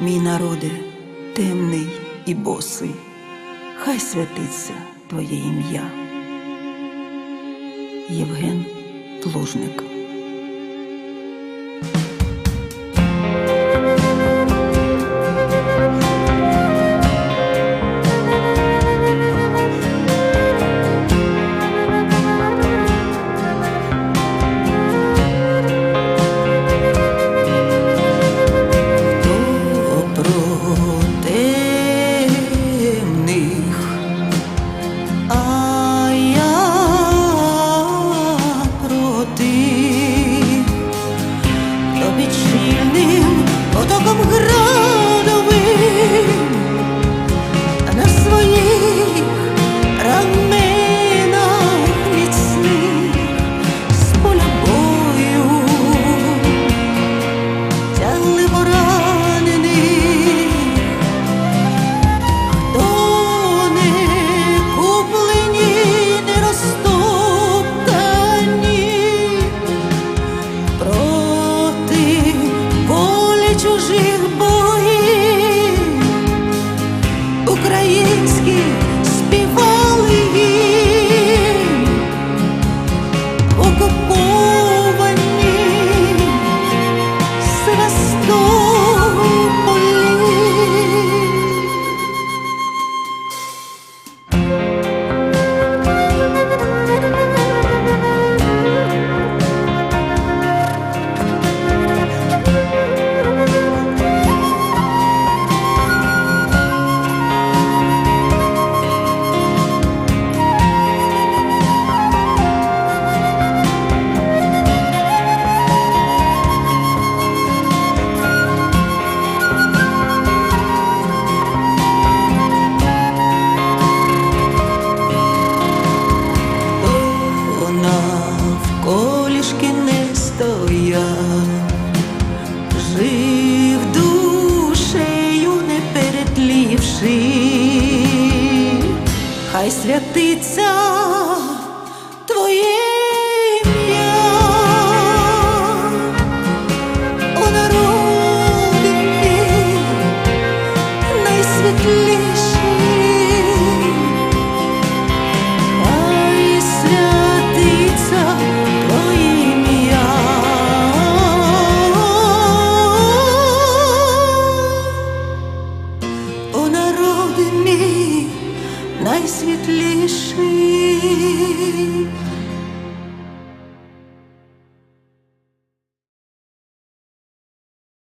Мій народе темний і босий, хай святиться Твоє ім'я. Євген Плужник щільним потоком градовим українських Хто навколішки не стояв, жив душею не перетлівши, хай святиться